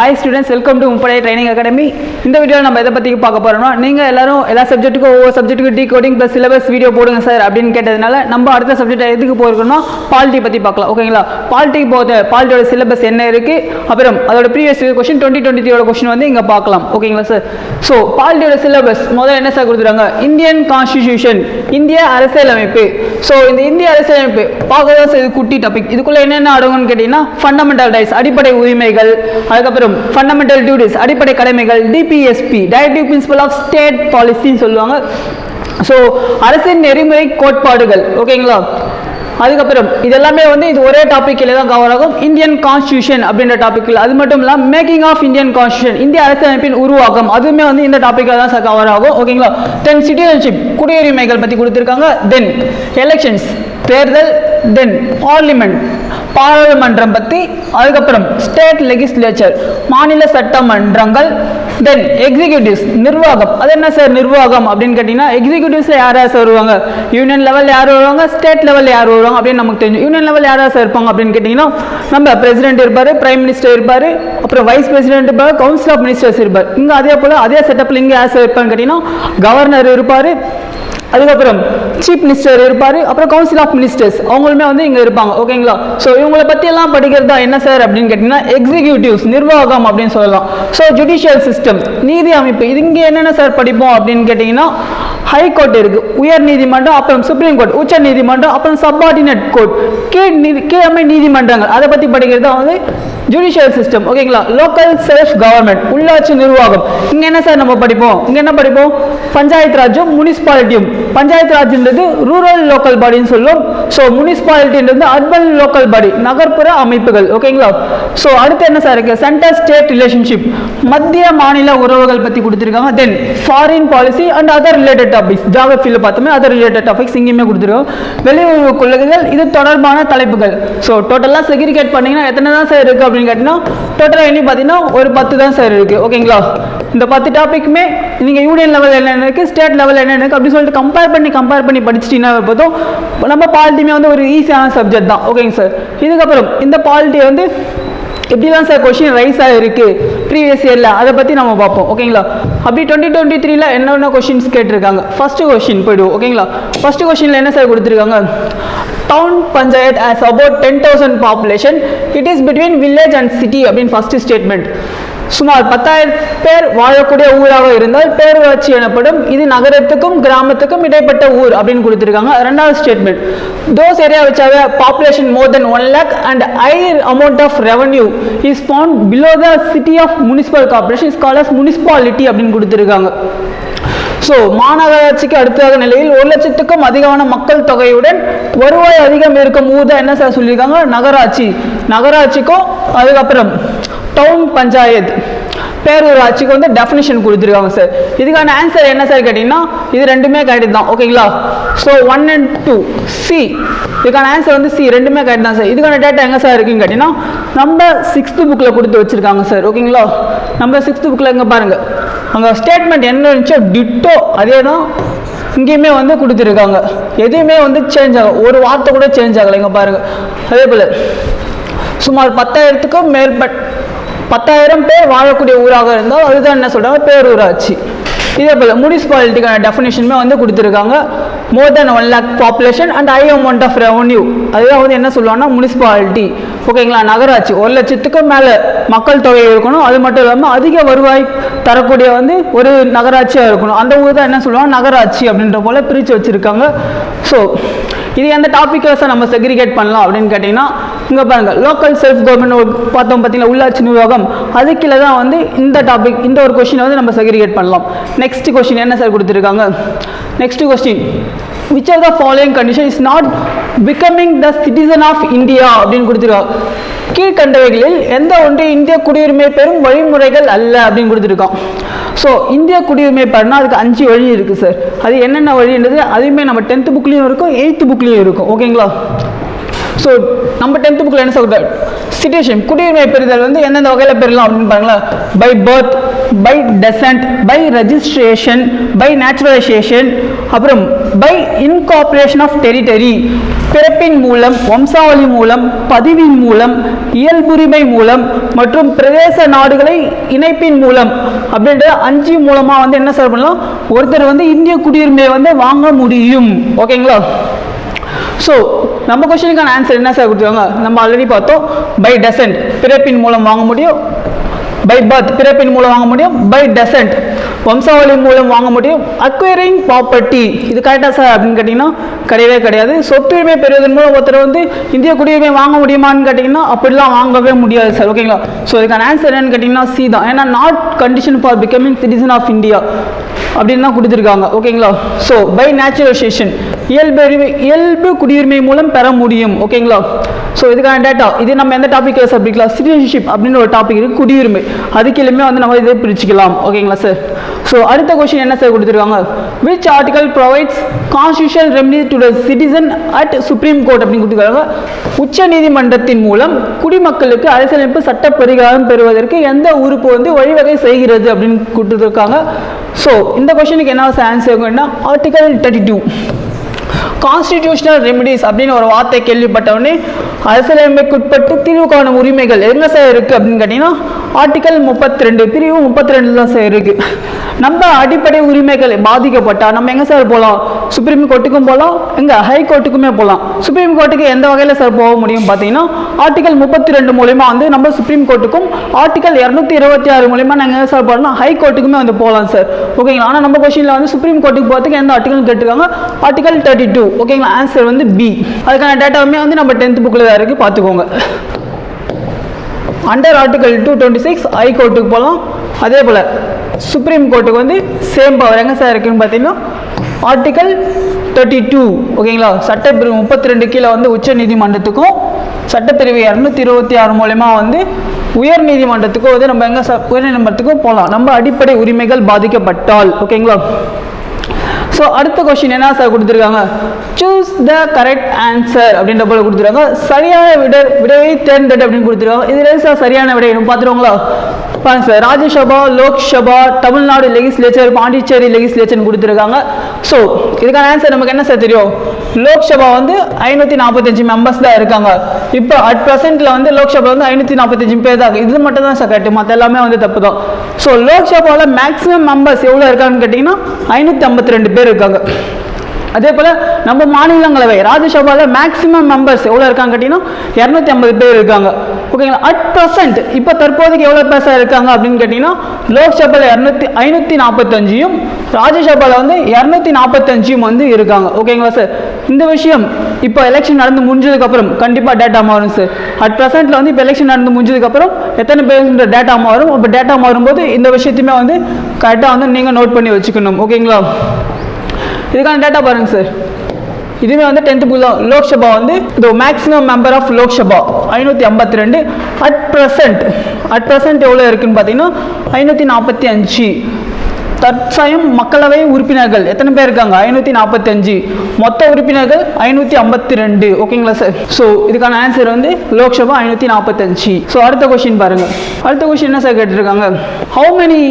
Hi students welcome to முப்படை training academy இந்த வீடியோவில் நம்ம எதை பற்றி பார்க்க போகிறோம்னா நீங்கள் எல்லாரும் எல்லா சப்ஜெக்ட்டுக்கும் ஒவ்வொரு சப்ஜெக்ட்டுக்கு decoding plus syllabus video போடுங்க சார் அப்படின்னு கேட்டதுனால நம்ம அடுத்த சப்ஜெக்ட் எதுக்கு போயிருக்கோம்னா பாலிட்டி பற்றி பார்க்கலாம் ஓகேங்களா பாலிட்டிக்கு போகிற பாலிட்டியோட சிலபஸ் என்ன இருக்குது அப்புறம் அதோட ப்ரீவியஸ் கொஸ்டின் டுவெண்ட்டி டுவெண்ட்டி த்ரீயோட கொஸ்டின் வந்து இங்கே பார்க்கலாம் ஓகேங்களா சார் ஸோ பாலிட்டியோட சிலபஸ் முதல்ல என்ன சார் கொடுத்துருக்காங்க? இந்தியன் கான்ஸ்டிடியூஷன் இந்திய அரசியலமைப்பு. ஸோ இந்த இந்திய அரசியலமைப்பு பார்க்க தான் சார் இது குட்டி டாபிக் இதுக்குள்ளே என்னென்ன அடங்கும்னு கேட்டிங்கன்னா ஃபண்டமெண்டல் ரைட்ஸ் அடிப்படை உரிமைகள் அதுக்கப்புறம் ஃபண்டமெண்டல் டியூட்டிஸ் அடிப்படை கடமைகள் DPSP directive principle of state பாலிசின்னு சொல்லுவாங்க. ஸோ அரசின் நெறிமுறை கோட்பாடுகள் ஓகேங்களா? அதுக்கப்புறம் இது எல்லாமே வந்து இது ஒரே டாப்பிக்கில் தான் கவர் ஆகும். இந்தியன் கான்ஸ்டியூஷன் அப்படின்ற டாப்பிக்கில் அது மட்டும் இல்லாமல் மேக்கிங் ஆஃப் இந்தியன் கான்ஸ்டியூஷன் இந்திய அரசியலமைப்பின் உருவாக்கம். அதுவுமே வந்து இந்த டாப்பிக்கில் தான் சார் கவர் ஆகும். ஓகேங்களா? தென் சிட்டிசன்ஷிப் குடியுரிமைகள் பற்றி கொடுத்துருக்காங்க. தென் எலெக்ஷன்ஸ் தேர்தல் தென் பார்லிமெண்ட் பாராளுமன்றம் பற்றி அதுக்கப்புறம் ஸ்டேட் லெகிஸ்லேச்சர் மாநில சட்டமன்றங்கள் தென் எக்ஸிக்யூட்டிவ்ஸ் நிர்வாகம். அது என்ன சார் நிர்வாகம் அப்படின்னு கேட்டிங்கன்னா எக்ஸிக்யூட்டிவ்ஸில் யார் யார் சார் வருவாங்க? யூனியன் லெவலில் யார் வருவாங்க? ஸ்டேட் லெவலில் யார் வருவாங்க? அப்படின்னு நமக்கு தெரியும். யூனியன் லெவல் யார் யார் சார் இருப்பாங்க அப்படின்னு கேட்டிங்கன்னா நம்ம பிரசிடென்ட் இருப்பார் பிரைம் மினிஸ்டர் இருப்பார் அப்புறம் வைஸ் பிரசிடென்ட் இருப்பார் கவுன்சில் ஆஃப் மினிஸ்டர்ஸ் இருப்பார். இங்கே அதே போல் அதே செட்டப்பில் இங்கே யார் சார் இருப்பான்னு கேட்டிங்கன்னா கவர்னர் இருப்பார் அதுக்கப்புறம் சீஃப் மினிஸ்டர் இருப்பார் அப்புறம் கவுன்சில் ஆஃப் மினிஸ்டர்ஸ் அவங்களுமே வந்து இங்கே இருப்பாங்க ஓகேங்களா ஸோ இவங்களை பற்றி எல்லாம் படிக்கிறதா என்ன சார் அப்படின்னு கேட்டிங்கன்னா எக்ஸிக்யூட்டிவ்ஸ் நிர்வாகம் அப்படின்னு சொல்லலாம். ஸோ ஜுடிஷியல் சிஸ்டம் நீதி அமைப்பு இது இங்கே என்னென்ன சார் படிப்போம் அப்படின்னு கேட்டிங்கன்னா ஹை கோர்ட் இருக்குது உயர் நீதிமன்றம் அப்புறம் சுப்ரீம் கோர்ட் உச்ச நீதிமன்றம் அப்புறம் சப்பார்டினேட் கோர்ட் கீழ் நீதி கீழமை நீதிமன்றங்கள். அதை பற்றி படிக்கிறது தான் வந்து ஜுடிஷியல் சிஸ்டம் ஓகேங்களா லோக்கல் செல்ஃப் கவர்மெண்ட் உள்ளாட்சி நிர்வாகம். இங்கே என்ன சார் நம்ம படிப்போம்? இங்கே என்ன படிப்போம்? பஞ்சாயத்து ராஜும் முனிசிபாலிட்டியும் பஞ்சாயத்து ராஜ்ன்றது ரூரல் லோக்கல் பாடின்னு சொல்லுவோம் ஸோ முனிசிபாலிட்டின்றது அர்பன் லோக்கல் பாடி நகர்ப்புற அமைப்புகள் ஓகேங்களா? ஸோ அடுத்து என்ன சார் இருக்கு? சென்டர் ஸ்டேட் ரிலேஷன்ஷிப் மத்திய மாநில உறவுகள் பற்றி கொடுத்துருக்காங்க. Then foreign policy and other related topics ஜாகிரபியில் பார்த்தோமே அதர் ரிலேட்டட் டாபிக்ஸ் இங்கேயுமே கொடுத்துருக்கோம். வெளியுறவு கொள்கைகள் இது தொடர்பான தலைப்புகள். ஸோ டோட்டலாக செக்ரிகேட் பண்ணீங்கன்னா எத்தனை தான் சார் இருக்குது அப்படின்னு கேட்டிங்கன்னா டோட்டலாக எண்ணி பார்த்தீங்கன்னா ஒரு பத்து தான் சார் இருக்குது ஓகேங்களா? இந்த பத்து டாப்பிக்குமே நீங்கள் யூனியன் லெவலில் என்னென்ன இருக்குது ஸ்டேட் லெவல் என்னென்ன இருக்குது அப்படின்னு சொல்லிட்டு கம்பேர் பண்ணி கம்பேர் பண்ணி படிச்சிட்டிங்கன்னா போதும் நம்ம பாலிட்டியுமே வந்து ஒரு ஈஸியான சப்ஜெக்ட் தான். ஓகேங்க சார் இதுக்கப்புறம் இந்த பாலிட்டி வந்து எப்படிலாம் சார் கொஷின் ரைஸ் ஆகிருக்கு ப்ரீவியஸ் இயரில் அதை பற்றி நம்ம பார்ப்போம். ஓகேங்களா அப்படி டுவெண்ட்டி டுவெண்ட்டி த்ரீல என்னென்ன கொஷின்ஸ் கேட்டிருக்காங்க? ஃபஸ்ட்டு கொஷின் போய்டுவோம் ஓகேங்களா ஃபஸ்ட்டு கொஷினில் என்ன சார் கொடுத்துருக்காங்க? Town panchayat as about ten thousand population it is between village and city அப்படின்னு ஃபஸ்ட்டு ஸ்டேட்மெண்ட் சுமார் பத்தாயிரம் பேர் வாழக்கூடிய ஊராக இருந்தால் பேரூராட்சி எனப்படும் இது நகரத்துக்கும் கிராமத்துக்கும் இடைப்பட்ட ஊர் அப்படின்னு கொடுத்துருக்காங்க. ரெண்டாவது statement those area which population more than one lakh and higher amount of revenue is found below the city of municipal corporation is called as municipality அப்படின்னு கொடுத்துருக்காங்க. ஸோ மாநகராட்சிக்கு அடுத்ததாக நிலையில் ஒரு லட்சத்துக்கும் அதிகமான மக்கள் தொகையுடன் வருவாய் அதிகம் இருக்கும் ஊர் தான் என்ன சார் சொல்லியிருக்காங்க? நகராட்சி. நகராட்சிக்கும் அதுக்கப்புறம் டவுன் பஞ்சாயத் பேரூராட்சிக்கு வந்து டெஃபினிஷன் கொடுத்துருக்காங்க சார் இதுக்கான ஆன்சர் என்ன சார் கேட்டிங்கன்னா இது ரெண்டுமே கரெக்ட் தான். ஓகேங்களா so one and two C இதுக்கான ஆன்சர் வந்து சி ரெண்டுமே கரெக்ட் தான் சார் இதுக்கான டேட்டா எங்கே சார் இருக்குன்னு கேட்டிங்கன்னா நம்ம சிக்ஸ்த்து புக்கில் கொடுத்து வச்சுருக்காங்க சார் ஓகேங்களா நம்ம சிக்ஸ்த்து புக்கில் எங்கே பாருங்கள் அங்கே ஸ்டேட்மெண்ட் என்ன இருந்துச்சோ டிட்டோ அதே தான் இங்கேயுமே வந்து கொடுத்துருக்காங்க. எதுவுமே வந்து சேஞ்ச் ஆகும் ஒரு வார்த்தை கூட சேஞ்ச் ஆகலை இங்கே பாருங்கள் அதே போல் சுமார் பத்தாயிரத்துக்கும் மேற்பட் பத்தாயிரம் பேர் வாழக்கூடிய ஊராக இருந்தால் அதுதான் என்ன சொல்கிறாங்க பேரூராட்சி. இதே போல் முனிசிபாலிட்டிக்கான டெஃபினேஷனுமே வந்து கொடுத்துருக்காங்க. More than one lakh population and high amount of revenue அதுதான் வந்து என்ன சொல்லுவாங்கன்னா முனிசிபாலிட்டி ஓகேங்களா நகராட்சி. ஒரு லட்சத்துக்கும் மேலே மக்கள் தொகை இருக்கணும். அது மட்டும் இல்லாமல் அதிக வருவாய் தரக்கூடிய வந்து ஒரு நகராட்சியாக இருக்கணும். அந்த ஊர் தான் என்ன சொல்லுவாங்க? நகராட்சி அப்படின்ற போல் பிரித்து வச்சுருக்காங்க. ஸோ இது எந்த டாபிக் சார் நம்ம செக்ரிகேட் பண்ணலாம் அப்படின்னு கேட்டிங்கன்னா இங்கே பாருங்கள் லோக்கல் செல்ஃப் கவர்மெண்ட் பார்த்தோம் பார்த்தீங்கன்னா உள்ளாட்சி நிர்வாகம் அது கீழே தான் வந்து இந்த டாபிக் இந்த ஒரு கொஷினை வந்து நம்ம செக்ரிகேட் பண்ணலாம். நெக்ஸ்ட் கொஷின் என்ன சார் கொடுத்துருக்காங்க? Next question which are the following condition is not becoming the citizen of India அப்படின்னு கொடுத்துருக்காங்க கீழ்கண்டவைகளில் எந்த ஒன்று இந்திய குடியுரிமை பெறும் வழிமுறைகள் அல்ல அப்படின்னு கொடுத்துருக்கோம் ஸோ இந்திய குடியுரிமை பெறனா அதுக்கு அஞ்சு வழி இருக்குது சார் அது என்னென்ன வழின்றது? அதுவுமே நம்ம டென்த்து புக்லேயும் இருக்கும் எயித்து புக்லேயும் இருக்கும். ஓகேங்களா ஸோ நம்ம டென்த்து புக்கில் என்ன சொல்கிறார் சிட்டிசன் குடியுரிமை பெறுதல் வந்து எந்தெந்த வகையில் பெறலாம் அப்படின்னு பாருங்களேன் by birth by descent by registration by naturalisation அப்புறம் பை இன்கார்பரேஷன் ஆஃப் டெரிட்டரி பிறப்பின் மூலம் வம்சாவளி மூலம் பதிவின் மூலம் இயல்புரிமை மூலம் மற்றும் பிரதேச நாடுகளை இணைப்பின் மூலம் அப்படின்ற அஞ்சு மூலமாக வந்து என்ன சார் பண்ணலாம் ஒருத்தர் வந்து இந்திய குடியுரிமையை வந்து வாங்க முடியும். ஓகேங்களா ஸோ நம்ம கொஸ்டினுக்கான ஆன்சர் என்ன சார் கொடுத்துருவாங்க நம்ம ஆல்ரெடி பார்த்தோம் பை டெசன்ட் பிறப்பின் மூலம் வாங்க முடியும் பை பர்த் பிறப்பின் மூலம் வாங்க முடியும் பை டெசன்ட் வம்சாவளி மூலம் வாங்க முடியும் அக்வயரிங் ப்ராப்பர்ட்டி இது கரெக்டாக சார் அப்படின்னு கேட்டிங்கன்னா கிடையவே கிடையாது. சொத்துரிமை பெறுவதன் மூலம் ஒருத்தர் வந்து இந்திய குடியுரிமை வாங்க முடியுமான்னு கேட்டிங்கன்னா அப்படிலாம் வாங்கவே முடியாது சார் ஓகேங்களா ஸோ இதுக்கான ஆன்சர் என்னன்னு கேட்டிங்கன்னா சி தான். ஏன்னா not condition for becoming citizen of India அப்படின்னு தான் கொடுத்துருக்காங்க. ஓகேங்களா ஸோ பை நேச்சுரலைசேஷன் இயல்பு இயல்பு குடியுரிமை மூலம் பெற முடியும். ஓகேங்களா ஸோ இதுக்கான டேட்டா இது நம்ம எந்த டாபிக் பிடிக்கலாம் சிட்டிசன்ஷிப் அப்படின்னு ஒரு டாபிக் இருக்குது குடியுரிமை. அதுக்கிலுமே வந்து நம்ம இதை பிரிச்சுக்கலாம். ஓகேங்களா சார் ஸோ அடுத்த கொஸ்டின் என்ன சார் கொடுத்துருக்காங்க? Which article provides constitution remedy to the citizen at supreme court அப்படின்னு கொடுத்துருக்காங்க. உச்ச நீதிமன்றத்தின் மூலம் குடிமக்களுக்கு அரசியலமைப்பு சட்ட பரிகாரம் பெறுவதற்கு எந்த உறுப்பு வந்து வழிவகை செய்கிறது அப்படின்னு கொடுத்துருக்காங்க. ஸோ இந்த கொஸ்டினுக்கு என்ன answer article thirty two constitutional remedies அப்படின்னு ஒரு வார்த்தை கேள்விப்பட்ட உடனே அரசியலமைப்புக்குட்பட்டு தீர்வு காணும் உரிமைகள் எங்கே சார் இருக்குது அப்படின்னு கேட்டிங்கன்னா ஆர்டிக்கல் முப்பத்தி ரெண்டு பிரிவு முப்பத்தி ரெண்டு தான் சார் இருக்குது நம்ம அடிப்படை உரிமைகள் பாதிக்கப்பட்டால் நம்ம எங்கே சார் போகலாம் சுப்ரீம் கோர்ட்டுக்கும் போகலாம் எங்கே ஹை கோர்ட்டுக்குமே போகலாம் சுப்ரீம் கோர்ட்டுக்கு எந்த வகையில் சார் போக முடியும் பார்த்தீங்கன்னா ஆர்டிகல் முப்பத்தி ரெண்டு மூலிமா வந்து நம்ம சுப்ரீம் கோர்ட்டுக்கும் ஆர்டிகல் இரநூத்தி இருபத்தி ஆறு மூலயமா நாங்கள் எங்கே சார் போகலாம் ஹை கோர்ட்டுக்குமே வந்து போகலாம் சார் ஓகேங்களா ஆனால் நம்ம கொஸ்டினில் வந்து சுப்ரீம் கோர்ட்டுக்கு போகிறதுக்கு எந்த ஆர்டிகல் கேட்டிருக்காங்க? ஆர்டிகல் தேர்ட்டி டூ ஓகேங்களா ஆன்சர் வந்து பி அதுக்கான டேட்டாவுமே வந்து நம்ம டென்த் புக்கில் தான் இருக்குது பார்த்துக்கோங்க. Under article two twenty six high கோர்ட்டுக்கு போகலாம் அதே போல் சுப்ரீம் கோர்ட்டுக்கு வந்து சேம் பவர் எங்கே சார் இருக்குன்னு பார்த்தீங்கன்னா ஆர்டிகல் தேர்ட்டி டூ ஓகேங்களா சட்டப்பிரிவு முப்பத்தி ரெண்டு கீழே வந்து உச்ச நீதிமன்றத்துக்கும் சட்டப்பிரிவு இரநூத்தி இருபத்தி ஆறு மூலயமா வந்து உயர் நீதிமன்றத்துக்கும் வந்து நம்ம எங்கே உயர் நீதிமன்றத்துக்கும் போகலாம் நம்ம அடிப்படை உரிமைகள் பாதிக்கப்பட்டால் ஓகேங்களா ஸோ அடுத்த கொஸ்டின் என்ன சார் கொடுத்துருக்காங்க? சூஸ் த கரெக்ட் ஆன்சர் அப்படின்ற போல கொடுத்துருக்காங்க. சரியான விட விடையை தேர்ந்தெடு அப்படின்னு கொடுத்துருக்காங்க. இதில் சார் சரியான விடை? பார்த்துருவாங்களா? பாருங்க sir Rajya Sabha Lok Sabha Tamil Nadu legislature Pondicherry legislature கொடுத்துருக்காங்க. ஸோ இதுக்கான ஆன்சர் நமக்கு என்ன சார் தெரியும்? லோக்சபா வந்து ஐநூற்றி நாற்பத்தஞ்சு மெம்பர்ஸ் தான் இருக்காங்க. இப்போ அட் ப்ரெசென்ட்டில் வந்து லோக்சபா வந்து ஐநூற்றி நாற்பத்தஞ்சு பேர் தான் இது மட்டும் தான் சார் கரெக்ட் மற்ற எல்லாமே வந்து தப்பு தான். ஸோ லோக்சபாவில் மேக்ஸிமம் மெம்பர்ஸ் எவ்வளோ இருக்காங்கன்னு கேட்டிங்கன்னா ஐநூற்றி ஐம்பத்தி ரெண்டு பேர் இருக்காங்க. அதே போல் நம்ம மாநிலங்களவை ராஜ்யசபாவில் மேக்ஸிமம் மெம்பர்ஸ் எவ்வளோ இருக்காங்க கேட்டிங்கன்னா இரநூத்தி ஐம்பது பேர் இருக்காங்க. ஓகேங்களா அட் ப்ரெசென்ட் இப்போ தற்போதைக்கு எவ்வளோ பேர் இருக்காங்க அப்படின்னு கேட்டிங்கன்னா லோக்சபாவில் இரநூத்தி ஐநூற்றி நாற்பத்தஞ்சியும் ராஜ்யசபாவில் வந்து இரநூத்தி நாற்பத்தஞ்சியும் வந்து இருக்காங்க. ஓகேங்களா சார் இந்த விஷயம் இப்போ எலெக்ஷன் நடந்து முடிஞ்சதுக்கப்புறம் கண்டிப்பாக டேட்டா மாறும் சார் அட் ப்ரெசென்ட்டில் வந்து இப்போ எலெக்ஷன் நடந்து முடிஞ்சதுக்கப்புறம் எத்தனை பேருன்ற டேட்டா மாறும்? இப்போ டேட்டா மாறும்போது இந்த விஷயத்தையுமே வந்து கரெக்டாக வந்து நீங்கள் நோட் பண்ணி வச்சுக்கணும். ஓகேங்களா இதுக்கான டேட்டா பாருங்க சார் இதுவே வந்து டென்த்து புக் தான். லோக்சபா வந்து இது மேக்ஸிமம் மெம்பர் ஆஃப் லோக்சபா. ஐநூற்றி ஐம்பத்தி ரெண்டு. அட் ப்ரெசன்ட் அட் ப்ரெசன்ட் எவ்வளோ இருக்குன்னு பார்த்தீங்கன்னா ஐநூற்றி நாற்பத்தி அஞ்சு. தற்சயம் மக்களவை உறுப்பினர்கள் எத்தனை பேர் இருக்காங்க? ஐநூற்றி நாற்பத்தஞ்சு மொத்த உறுப்பினர்கள் ஐநூற்றி ஐம்பத்தி ரெண்டு. ஓகேங்களா சார் ஸோ இதுக்கான ஆன்சர் வந்து லோக்சபா ஐநூற்றி நாற்பத்தஞ்சு ஸோ அடுத்த கொஷின் பாருங்கள் அடுத்த கொஷின் என்ன சார் கேட்டிருக்காங்க? How many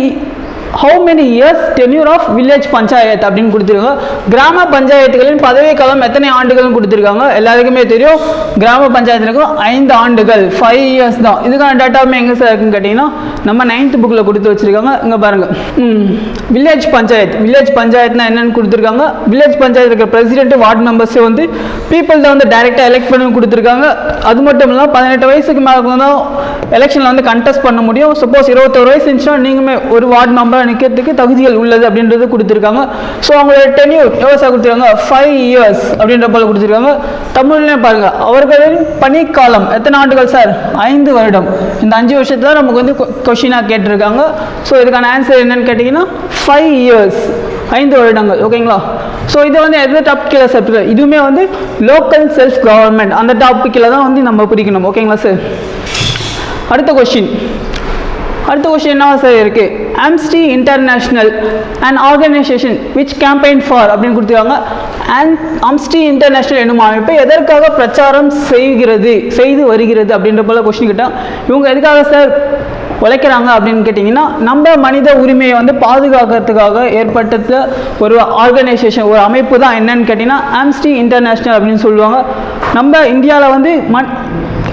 how many years tenure of village panchayat அப்படின்னு கொடுத்துருக்காங்க. கிராம பஞ்சாயத்துகளின் பதவி காலம் எத்தனை ஆண்டுகள்னு கொடுத்துருக்காங்க. எல்லாருக்குமே தெரியும். கிராம பஞ்சாயத்துக்கும் ஐந்து ஆண்டுகள் ஃபைவ் இயர்ஸ் தான். இதுக்கான டேட்டாவுமே எங்கே சார் இருக்குன்னு கேட்டிங்கன்னா நம்ம நைன்த் புக்கில் கொடுத்து வச்சுருக்காங்க. இங்கே பாருங்கள் வில்லேஜ் பஞ்சாயத் வில்லேஜ் பஞ்சாயத்னா என்னென்னு கொடுத்துருக்காங்க. வில்லேஜ் பஞ்சாயத்து இருக்கிற பிரசிடென்ட் வார்டு மெம்பர்ஸை வந்து பீப்புள் தான் வந்து டைரெக்டாக எலெக்ட் பண்ணி கொடுத்துருக்காங்க. அது மட்டும் இல்லாமல் பதினெட்டு வயசுக்கு மேலே தான் எலெக்ஷனில் வந்து கண்டெஸ்ட் பண்ண முடியும். சப்போஸ் இருபத்தொரு வயசு இருந்துச்சுன்னா நீங்களுமே ஒரு வார்டு மெம்பர் மெம்பராக நிற்கிறதுக்கு தகுதிகள் உள்ளது அப்படின்றது கொடுத்துருக்காங்க. ஸோ அவங்களோட டென்யூர் எவ்வளோ சார் கொடுத்துருக்காங்க? ஃபைவ் இயர்ஸ் அப்படின்ற போல கொடுத்துருக்காங்க. தமிழ்லேயும் பாருங்கள் அவர்களின் பணிக்காலம் எத்தனை ஆண்டுகள் சார் ஐந்து வருடம். இந்த அஞ்சு வருஷத்தில் தான் நமக்கு வந்து கொஷினாக கேட்டிருக்காங்க. ஸோ இதுக்கான ஆன்சர் என்னன்னு கேட்டிங்கன்னா ஃபைவ் இயர்ஸ் ஐந்து வருடங்கள். ஓகேங்களா ஸோ இதை வந்து எந்த டாப்பிக்கில் சார் இதுவுமே வந்து லோக்கல் செல்ஃப் கவர்மெண்ட் அந்த டாப்பிக்கில் தான் வந்து நம்ம பிடிக்கணும். ஓகேங்களா சார் அடுத்த கொஷின் அடுத்த கொஸ்டின் என்ன சார் இருக்கு? Amnesty international and organisation which campaign for அப்படின்னு கொடுத்துருக்காங்க. அண்ட் ஆம்ஸ்டி இன்டர்நேஷனல் என்னும் அமைப்பு எதற்காக பிரச்சாரம் செய்கிறது செய்து வருகிறது அப்படின்ற போல கொஸ்டின் கேட்டால் இவங்க எதுக்காக சார் உழைக்கிறாங்க அப்படின்னு கேட்டிங்கன்னா நம்ம மனித உரிமையை வந்து பாதுகாக்கிறதுக்காக ஏற்பட்ட ஒரு ஆர்கனைசேஷன் ஒரு அமைப்பு தான் என்னன்னு கேட்டிங்கன்னா ஆம்ஸ்டி இன்டர்நேஷ்னல் அப்படின்னு சொல்லுவாங்க. நம்ம இந்தியாவில் வந்து மண்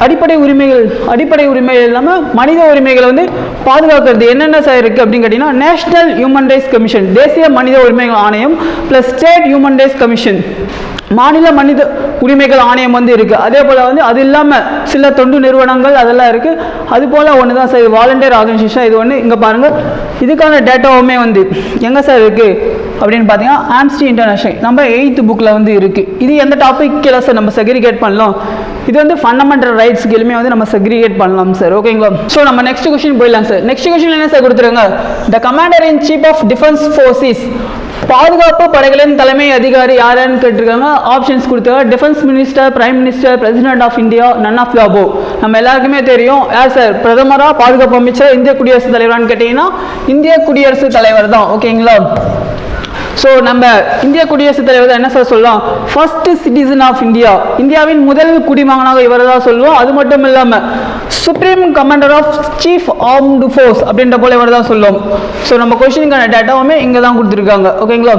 அடிப்படை உரிமைகள் அடிப்படை உரிமைகள் இல்லாமல் மனித உரிமைகளை வந்து பாதுகாக்கிறது. என்னென்ன சார் இருக்குது அப்படின்னு கேட்டிங்கன்னா நேஷனல் ஹியூமன் ரைட்ஸ் கமிஷன் தேசிய மனித உரிமைகள் ஆணையம் plus state human rights commission மாநில மனித உரிமைகள் ஆணையம் வந்து இருக்குது அதே போல் வந்து அது இல்லாமல் சில தொண்டு நிறுவனங்கள் அதெல்லாம் இருக்குது அது போல் ஒன்று தான் சார் இது வாலண்டியர் ஆர்கனைசேஷன் இது ஒன்று இங்கே பாருங்கள் இதுக்கான டேட்டாவுமே வந்து எங்கே சார் இருக்குது அப்படின்னு பார்த்தீங்கன்னா ஆம்ஸ்டி இன்டர்நேஷனல் நம்ம எயித்து புக்கில் வந்து இருக்குது இது எந்த டாப்பிக்கில் சார் நம்ம செக்ரிகேட் பண்ணலாம்? இது வந்து ஃபண்டமெண்டல் ரைட்ஸ் எலுமே வந்து நம்ம செக்ரிகேட் பண்ணலாம் சார் ஓகேங்களா ஸோ நம்ம நெக்ஸ்ட் கொஸ்டின் போயிடலாம் சார் நெக்ஸ்ட் கொஸ்டின் என்ன சார் கொடுத்துருங்க the commander in chief of defence forces பாதுகாப்பு படைகளின் தலைமை அதிகாரி யாருன்னு கேட்டிருக்காங்க? ஆப்ஷன்ஸ் கொடுத்தாங்க defence minister prime minister president of India none of லாபோ நம்ம எல்லாருக்குமே தெரியும் யார் சார் பிரதமராக பாதுகாப்பு அமைச்சர் இந்திய குடியரசுத் தலைவரான்னு கேட்டிங்கன்னா இந்திய குடியரசுத் தலைவர் தான். ஓகேங்களா ஸோ நம்ம இந்திய குடியரசுத் தலைவர் தான் என்ன சார் சொல்லலாம் ஃபர்ஸ்ட் சிட்டிசன் ஆஃப் இந்தியா இந்தியாவின் முதல் குடிமகனாக இவர் தான் சொல்லுவோம். அது மட்டும் இல்லாமல் supreme commander of chief armed force அப்படின்ற போல இவர் தான் சொல்லுவோம். ஸோ நம்ம கொஸ்டினுக்கான டேட்டாவுமே இங்கே தான் கொடுத்துருக்காங்க. ஓகேங்களா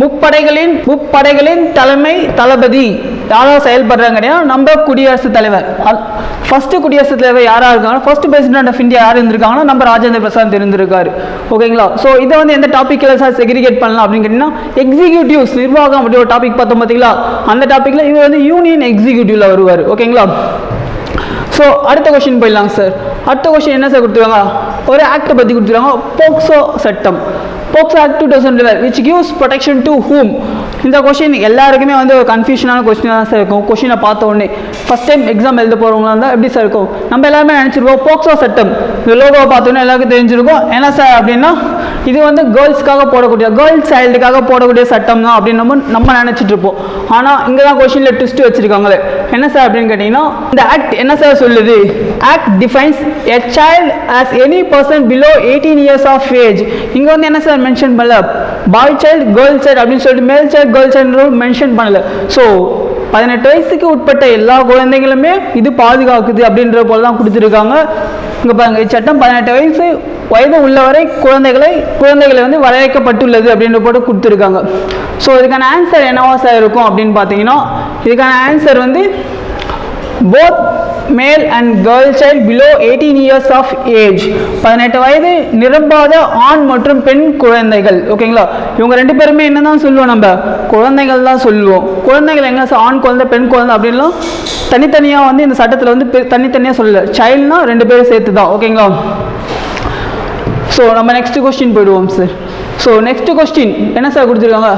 முப்படைகளின் முப்படைகளின் தலைமை தளபதி. யாரா செயல்படுறாங்கன்னா நம்ம குடியரசுத் தலைவர். ஃபஸ்ட்டு குடியரசுத் தலைவர் யாராக இருக்காங்க ஃபர்ஸ்ட் பிரசிடென்ட் ஆஃப் இந்தியா யார் இருந்திருக்காங்கன்னா நம்ம ராஜேந்திர பிரசாத் இருந்திருக்காரு. ஓகேங்களா ஸோ இதை வந்து எந்த டாப்பிக்கில் சார் செக்ரிகேட் பண்ணலாம் அப்படின்னு கேட்டிங்கன்னா எக்ஸிக்யூட்டிவ்ஸ் நிர்வாகம் அப்படி ஒரு டாபிக் பார்த்தோம் பார்த்தீங்களா? அந்த டாப்பிக்கில் இவர் வந்து யூனியன் எக்ஸிக்யூட்டிவ்ல வருவார். ஓகேங்களா ஸோ அடுத்த கொஷின் போயிடலாங்க சார் அடுத்த கொஷின் என்ன சார் கொடுத்துருவாங்க ஒரு ஆக்டை பற்றி கொடுத்துருவாங்க போக்சோ சட்டம். POCSO act two thousand twelve which gives protection to whom இந்த கொஷின் எல்லாருக்குமே வந்து ஒரு கன்ஃபியூஷனான கொஸ்டின் தான் சார் இருக்கும். கொஷினை பார்த்த உடனே ஃபஸ்ட் டைம் எக்ஸாம் எழுத போகிறவங்களா இருந்தால் எப்படி சார் இருக்கும்? நம்ம எல்லாருமே நினச்சிருக்கோம் போக்சோ சட்டம். இந்த லோகோவை பார்த்தோன்னே எல்லாருக்கும் தெரிஞ்சிருக்கும். என்ன சார் அப்படின்னா இது வந்து கேர்ள்ஸ்க்காக போடக்கூடிய கேர்ள்ஸ் சைல்டுக்காக போடக்கூடிய சட்டம் தான் அப்படின்னு நம்ம நம்ம நினச்சிட்டு இருப்போம் ஆனால் இங்கே தான் கொஷினில் ட்விஸ்ட் வச்சுருக்காங்களே. என்ன சார் அப்படின்னு கேட்டிங்கன்னா இந்த ஆக்ட் என்ன சார் சொல்லுது? Act defines a child as any person below eighteen years of age இங்கே வந்து என்ன சார் மென்ஷன் பண்ணல? பாய் சைல்டு கேர்ள் சைல்டு அப்படின்னு சொல்லிட்டு male child girl child mention பண்ணல. ஸோ பதினெட்டு வயசுக்கு உட்பட்ட எல்லா குழந்தைகளுமே இது பாதுகாக்குது அப்படின்ற போல தான் கொடுத்துருக்காங்க. இங்கே பாருங்க இச்சட்டம் பதினெட்டு வயசு வயது உள்ளவரை குழந்தைகளை குழந்தைகளை வந்து வரையறுக்கப்பட்டுள்ளது அப்படின்ற போட்டு கொடுத்துருக்காங்க. ஸோ இதுக்கான ஆன்சர் என்னவா சார் இருக்கும் அப்படின்னு பார்த்தீங்கன்னா இதுக்கான ஆன்சர் வந்து both male and girl child below eighteen years of age பதினெட்டு வயது நிரம்பாத ஆண் மற்றும் பெண் குழந்தைகள். ஓகேங்களா இவங்க ரெண்டு பேருமே என்ன தான் சொல்லுவோம் நம்ம? குழந்தைகள் தான் சொல்லுவோம். குழந்தைகள் எங்கே? சார் ஆண் குழந்தை பெண் குழந்தை அப்படின்லாம் தனித்தனியாக வந்து இந்த சட்டத்தில் வந்து பெ- தனித்தனியாக சொல்லல. சைல்டுனா ரெண்டு பேரும் சேர்த்து தான் ஓகேங்களா ஸோ நம்ம நெக்ஸ்ட் கொஸ்டின் போயிடுவோம் சார் ஸோ நெக்ஸ்ட் கொஸ்டின் என்ன சார் கொடுத்துருக்காங்க?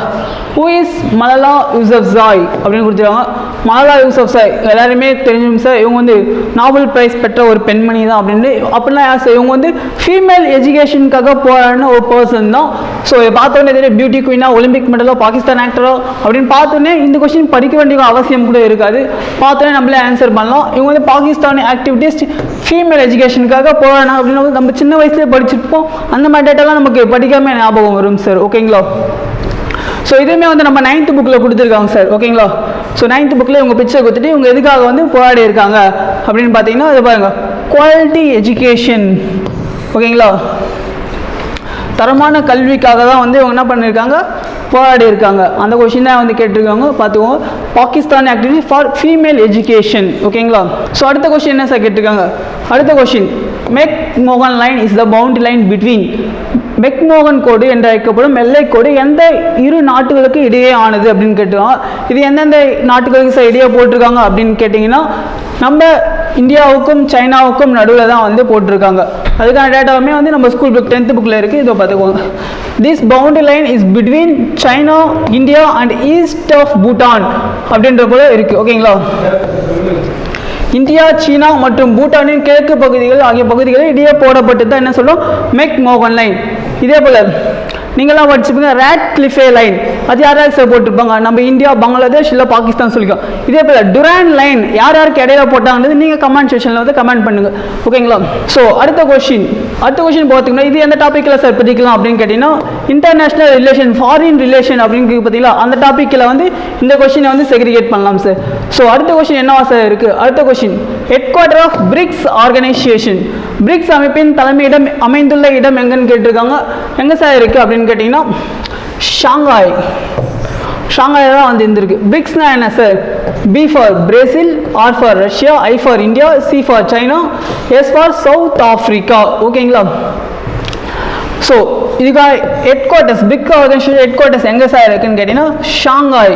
ஹூ இஸ் மலலா யூசப் ஜாய் அப்படின்னு கொடுத்துருக்காங்க. மலலா யூசப் சாய் எல்லாருமே தெரிஞ்சும் சார் இவங்க வந்து நாவல் பிரைஸ் பெற்ற ஒரு பெண்மணி தான் அப்படின்னு. அப்படிலாம் யார் சார் இவங்க வந்து ஃபீமேல் எஜுகேஷனுக்காக போராடின ஒரு பர்சன் தான். ஸோ இதை பார்த்தோன்னே தெரியும் பியூட்டி குயினா ஒலிம்பிக் மெடலோ பாகிஸ்தான் ஆக்டரோ அப்படின்னு பார்த்தோன்னே இந்த கொஸ்டின் படிக்க வேண்டிய அவசியம் கூட இருக்காது. பார்த்தோன்னே நம்மளே ஆன்சர் பண்ணலாம். இவங்க வந்து பாகிஸ்தானி ஆக்டிவிட்டிஸ்ட் ஃபீமேல் எஜுகேஷனுக்காக போராடினா அப்படின்னு நம்ம சின்ன வயசுலேயே படிச்சிருப்போம். அந்த மாதிரி டேட்டாலாம் நமக்கு படிக்காமல் ஞாபகம் வரும் சார் ஓகேங்களா ஸோ இதுவுமே வந்து நம்ம நைன்த் புக்கில் கொடுத்துருக்காங்க சார் ஓகேங்களா ஸோ நைன்த் புக்கில் இவங்க பிக்சர் கொடுத்துட்டு இவங்க எதுக்காக வந்து போராடி இருக்காங்க அப்படின்னு பார்த்தீங்கன்னா அது பாருங்கள் குவாலிட்டி எஜுகேஷன் ஓகேங்களா தரமான கல்விக்காக தான் வந்து இவங்க என்ன பண்ணியிருக்காங்க போராடி இருக்காங்க. அந்த கொஷின் தான் வந்து கேட்டிருக்காங்க. பார்த்துக்கோங்க Pakistan activity for female education ஓகேங்களா ஸோ அடுத்த கொஷின் என்ன சார் கேட்டிருக்காங்க? அடுத்த question McMahon line is the boundary line between McMahon கோடு என்று அழைக்கப்படும் எல்லை கோடு எந்த இரு நாட்டுகளுக்கு இடையே ஆனது அப்படின்னு கேட்டுருக்காங்க இது எந்தெந்த நாட்டுகளுக்கு சார் இடையே போட்டிருக்காங்க அப்படின்னு கேட்டிங்கன்னா நம்ம இந்தியாவுக்கும் சைனாவுக்கும் நடுவில் தான் வந்து போட்டிருக்காங்க. அதுக்கான டேட்டாவுமே வந்து நம்ம ஸ்கூல் புக் டென்த் புக்கில் இருக்குது இதை பார்த்துக்கோங்க. This boundary line is between China India and east of Bhutan அப்படின்ற போல இருக்குது ஓகேங்களா? இந்தியா சீனா மற்றும் பூட்டானின் கிழக்கு பகுதிகள் ஆகிய பகுதிகளில் இடையே போடப்பட்டு தான் என்ன சொல்லும் மெக் மோகன் லைன் இதே போல் நீங்களாம் படிச்சுப்பீங்க ரேட் கிளிஃபே லைன் அது யார் யாருக்கு சார் போட்டிருப்பாங்க? நம்ம இந்தியா பங்களாதேஷ் இல்லை பாகிஸ்தான் சொல்லிக்கோம் இதே போல் டுரான் லைன் யார் யாருக்கு இடையில போட்டாங்கன்றது நீங்கள் கமெண்ட் செக்ஷனில் வந்து கமெண்ட் பண்ணுங்க. ஓகேங்களா ஸோ அடுத்த கொஷின் அடுத்த கொஷின் பார்த்தீங்கன்னா இது எந்த டாப்பிக்கில் சார் படிக்கலாம் அப்படின்னு கேட்டிங்கன்னா இன்டர்நேஷனல் ரிலேஷன் ஃபாரின் ரிலேஷன் அப்படின்னு பார்த்தீங்களா? அந்த டாப்பிக்கில் வந்து இந்த கொஷினை வந்து செக்ரிகேட் பண்ணலாம் சார் ஸோ அடுத்த கொஷின் என்னவா சார் இருக்குது அடுத்த question headquarter of BRICS organisation BRICS அமைப்பின் தலைமையிடம் அமைந்துள்ள இடம் எங்கன்னு கேட்டிருக்காங்க. எங்கே சார் இருக்குது அப்படின்னு கேட்டிங்கன்னா ஷாங்காய். ஷாங்காய் தான் வந்து இருந்திருக்கு. பிரிக்ஸ்னா என்ன sir? B for Brazil R for Russia I for India C for China S for South Africa ஓகேங்களா ஸோ இதுக்காக headquarters big organisation headquarters எங்கே சார் இருக்குன்னு கேட்டிங்கன்னா ஷாங்காய்.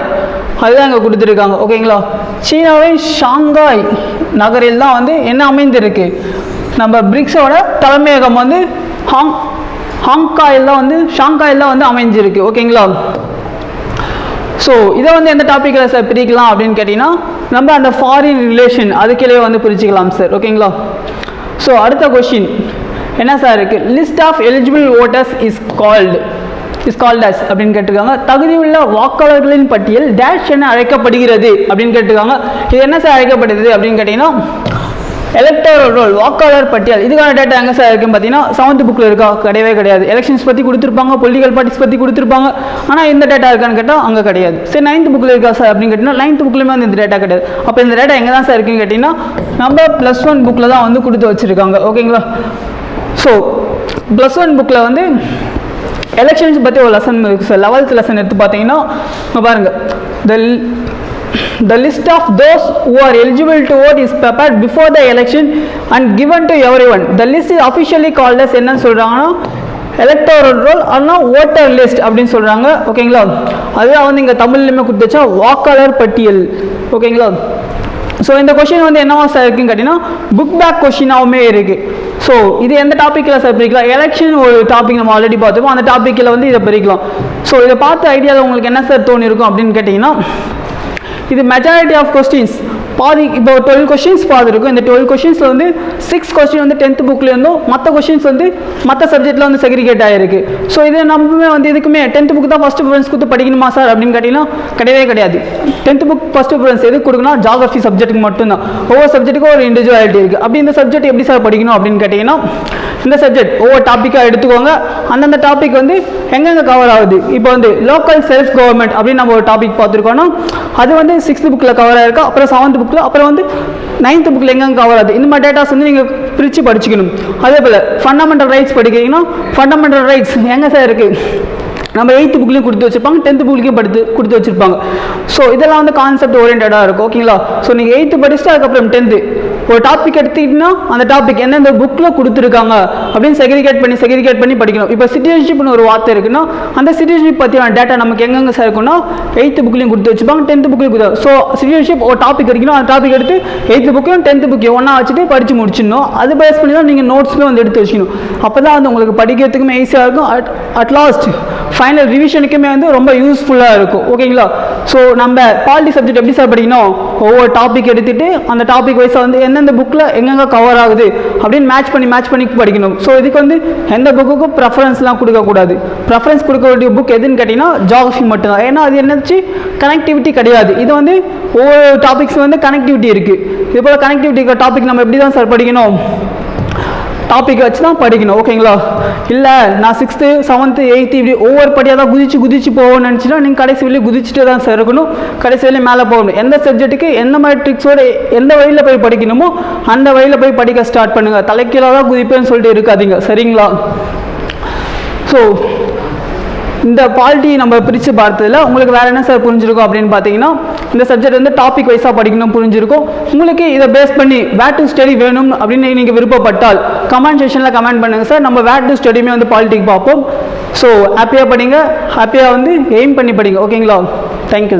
அதுதான் இங்கே கொடுத்துருக்காங்க. ஓகேங்களா சீனாவின் ஷாங்காய் நகரில் தான் வந்து என்ன அமைந்திருக்கு? நம்ம பிரிக்ஸோட தலைமையகம் வந்து ஹாங் ஹாங்காயில் தான் வந்து ஷாங்காயில் தான் வந்து அமைஞ்சிருக்கு ஓகேங்களா ஸோ இதை வந்து எந்த டாப்பிக்கில் சார் பிரிக்கலாம் அப்படின்னு கேட்டிங்கன்னா நம்ம அந்த ஃபாரின் ரிலேஷன் அதுக்கிலேயே வந்து பிரிச்சுக்கலாம் சார் ஓகேங்களா ஸோ அடுத்த கொஷின் என்ன சார் இருக்குது list of eligible voters is called is called as அப்படின்னு கேட்டிருக்காங்க. தகுதியுள்ள வாக்காளர்களின் பட்டியல் டேஷ் என அழைக்கப்படுகிறது அப்படின்னு கேட்டிருக்காங்க. இது என்ன சார் அழைக்கப்படுது அப்படின்னு கேட்டிங்கன்னா எலக்டோரல் ரோல் வாக்காளர் பட்டியல். இதுக்கான டேட்டா எங்கே சார் இருக்குன்னு பார்த்தீங்கன்னா செவன்த் புக்கில் இருக்கா? கிடையவே கிடையாது. எலெக்ஷன்ஸ் பற்றி கொடுத்துருப்பாங்க பொலிட்டிக்கல் பார்ட்டிஸ் பற்றி கொடுத்துருப்பாங்க. ஆனால் இந்த டேட்டா இருக்கான்னு கேட்டால் அங்கே கிடையாது. சரி நைன்த் புக்கில் இருக்கா சார் அப்படின்னு கேட்டிங்கன்னா நைன்த் புக்லேயுமே வந்து இந்த டேட்டா கிடையாது. அப்போ இந்த டேட்டா எங்கே தான் சார் இருக்குன்னு கேட்டிங்கன்னா நம்ம ப்ளஸ் ஒன் புக்கில் தான் வந்து கொடுத்து வச்சுருக்காங்க. ஓகேங்களா ஸோ ப்ளஸ் ஒன் புக்கில் வந்து எலெக்ஷன்ஸ் பற்றி ஒரு லெசன் இருக்குது சார் லெவல்த் லெசன் எடுத்து பார்த்தீங்கன்னா பாருங்கள் த the list of those who are eligible to vote is prepared before the election and given to everyone. The list is officially called as என்னன்னு சொல்றாங்கன்னா எலக்டோரல் ரோல் ஆனால் voter list அப்படின்னு சொல்கிறாங்க ஓகேங்களா? அதுதான் வந்து இங்கே தமிழ்லையுமே கொடுத்து வச்சா வாக்காளர் பட்டியல். ஓகேங்களா? ஸோ இந்த கொஷின் வந்து என்னவா சார் இருக்குன்னு கேட்டிங்கன்னா புக் பேக் கொஷினாகவுமே இருக்குது ஸோ இது எந்த டாப்பிக்கில் சார் பிரிக்கலாம்? எலெக்ஷன் ஒரு டாபிக் நம்ம ஆல்ரெடி பார்த்துப்போம் அந்த டாப்பிக்கில் வந்து இதை பிரிக்கலாம். ஸோ இதை பார்த்த ஐடியாவில் உங்களுக்கு என்ன சார் தோணி இருக்கும் அப்படின்னு கேட்டிங்கன்னா இது மெஜாரிட்டி ஆஃப் கொஸ்டின்ஸ் பாதி இப்போ டுவெல் கொஷின்ஸ் பாதி இருக்கும். இந்த டுவெல் கொஷின்ஸில் வந்து சிக்ஸ் கொஸ்டின் வந்து டென்த் புக்லேருந்தும் மற்ற கொஷின்ஸ் வந்து மற்ற சப்ஜெக்ட்டில் வந்து செக்ரிகேட் ஆகிருக்கு ஸோ இது நம்ம வந்து இதுக்குமே டென்த் புக் தான் ஃபஸ்ட்டு ப்ரிஃபரன்ஸ் கொடுத்து படிக்கணுமா சார் அப்படின்னு கேட்டிங்கன்னா கிடையவே கிடையாது. டென்த் புக் ஃபஸ்ட்டு ப்ரிஃபரன்ஸ் எதுக்கு கொடுக்கணும் ஜாகிரஃபி சப்ஜெக்ட்டுக்கு மட்டும்தான். ஒவ்வொரு சப்ஜெக்ட்டுக்கும் ஒரு இண்டிவிஜுவாலிட்டி இருக்குது அப்படி இந்த சப்ஜெக்ட் எப்படி சார் படிக்கணும் அப்படின்னு கேட்டிங்கன்னா இந்த சப்ஜெக்ட் ஒவ்வொரு டாப்பிக்காக எடுத்துக்கோங்க. அந்தந்த டாபிக் வந்து எங்கெங்கே கவர் ஆகுது? இப்போ வந்து லோக்கல் செல்ஃப் கவர்மெண்ட் அப்படின்னு நம்ம ஒரு டாபிக் பார்த்துருக்கோம்னா அது வந்து சிக்ஸ்த் புக்கில் கவர் ஆயிருக்கு. அப்புறம் செவன்த் புக்கில் அப்புறம் வந்து நைன்த் புக்கில் எங்கெங்க கவர் ஆகுது? இந்த மாதிரி டேட்டாஸ் வந்து நீங்கள் பிரித்து படிச்சுக்கணும். அதே போல் ஃபண்டமெண்டல் ரைட்ஸ் படிக்கிறீங்கன்னா ஃபண்டமெண்டல் ரைட்ஸ் எங்கே சார் இருக்குது நம்ம எயித்து புக்லேயும் கொடுத்து வச்சுருப்பாங்க டென்த் புக்லேயும் படுத்து கொடுத்து வச்சுருப்பாங்க. ஸோ இதெல்லாம் வந்து கான்செப்ட் ஓரியன்டாக இருக்கும் ஓகேங்களா ஸோ நீங்கள் எயித்து படிச்சுட்டு அதுக்கப்புறம் டென்த்து ஒரு டாபிக் எடுத்துக்கிட்டிங்கன்னா அந்த டாபிக் எந்தெந்த புக்கில் கொடுத்துருக்காங்க அப்படின்னு செக்ரிகேட் பண்ணி செக்ரிகேட் பண்ணி படிக்கணும். இப்போ சிட்டிசன்ஷிப்னு ஒரு வார்த்தை இருக்குன்னா அந்த சிட்டிசன்ஷிப் பற்றியான டேட்டா நமக்கு எங்கெங்கே சார் இருக்குன்னா எயித்து புக்லையும் கொடுத்து வச்சுப்பாங்க டென்த் புக்லையும் கொடுத்து ஸோ சிட்டிசன்ஷிப் ஒரு டாபிக் இருக்கணும் அந்த டாபிக் எடுத்து எயித்து புக்கையும் டென்த் புக்கையும் ஒன்றா வச்சுட்டு படித்து முடிச்சிடணும். அது பேஸ் பண்ணி தான் நீங்கள் நோட்ஸுமே வந்து எடுத்து வச்சுக்கணும். அப்போ தான் வந்து உங்களுக்கு படிக்கிறதுக்குமே ஈஸியாக இருக்கும். அட் அட் லாஸ்ட் ஃபைனல் ரிவிஷனுக்குமே வந்து ரொம்ப யூஸ்ஃபுல்லாக இருக்கும். ஓகேங்களா ஸோ நம்ம பாலிட்டி சப்ஜெக்ட் எப்படி சார் படிக்கணும்? ஒவ்வொரு டாபிக் எடுத்துட்டு அந்த டாபிக் வைஸாக வந்து எந்தெந்த புக்கில் எங்கெங்கே கவர் ஆகுது அப்படின்னு மேட்ச் பண்ணி மேட்ச் பண்ணி படிக்கணும். ஸோ இதுக்கு வந்து எந்த புக்குக்கும் ப்ரெஃபரன்ஸ்லாம் கொடுக்கக்கூடாது ப்ரெஃபரன்ஸ் கொடுக்க வேண்டிய புக் எதுன்னு கேட்டிங்கன்னா ஜாகிரஃபி மட்டும்தான். ஏன்னா அது என்னச்சு? கனெக்டிவிட்டி கிடையாது. இது வந்து ஒவ்வொரு டாபிக்ஸ் வந்து கனெக்டிவிட்டி இருக்குது இது போல் கனெக்டிவிட்டி டாபிக் நம்ம எப்படி தான் சார் படிக்கணும்? டாப்பிக்கை வச்சு தான் படிக்கணும் ஓகேங்களா இல்லை நான் சிக்ஸ்த்து செவன்த்து எயித்து இப்படி ஒவ்வொரு படியாக தான் குதிச்சு குதிச்சு போகணும்னு நினச்சினா நீங்கள் கடைசி வழியும் குதிச்சுட்டு தான் சார் இருக்கணும். கடைசி வழியும் மேலே போகணும். எந்த சப்ஜெக்ட்டுக்கு எந்த மாதிரி ட்ரிக்ஸோட எந்த வழியில் போய் படிக்கணுமோ அந்த வழியில் போய் படிக்க ஸ்டார்ட் பண்ணுங்கள் தலைக்கீழாக தான் குதிப்பேன்னு சொல்லிட்டு இருக்காதீங்க. சரிங்களா? ஸோ இந்த பால்டி நம்ம பிரித்து பார்த்ததில் உங்களுக்கு வேறு என்ன சார் புரிஞ்சிருக்கும் அப்படின்னு பார்த்தீங்கன்னா இந்த சப்ஜெக்ட் வந்து டாபிக் வைஸாக படிக்கணும் புரிஞ்சிருக்கும். உங்களுக்கு இதை பேஸ் பண்ணி வேட் டு ஸ்டடி வேணும் அப்படின்னு நீங்கள் விருப்பப்பட்டால் கமெண்ட் செஷனில் கமெண்ட் பண்ணுங்கள் சார் நம்ம வேட் டு ஸ்டடியுமே வந்து பாலிட்டிக் பார்ப்போம். ஸோ ஹாப்பியாக படிங்க. ஹாப்பியாக வந்து எய்ம் பண்ணி படிங்க. ஓகேங்களா தேங்க்யூ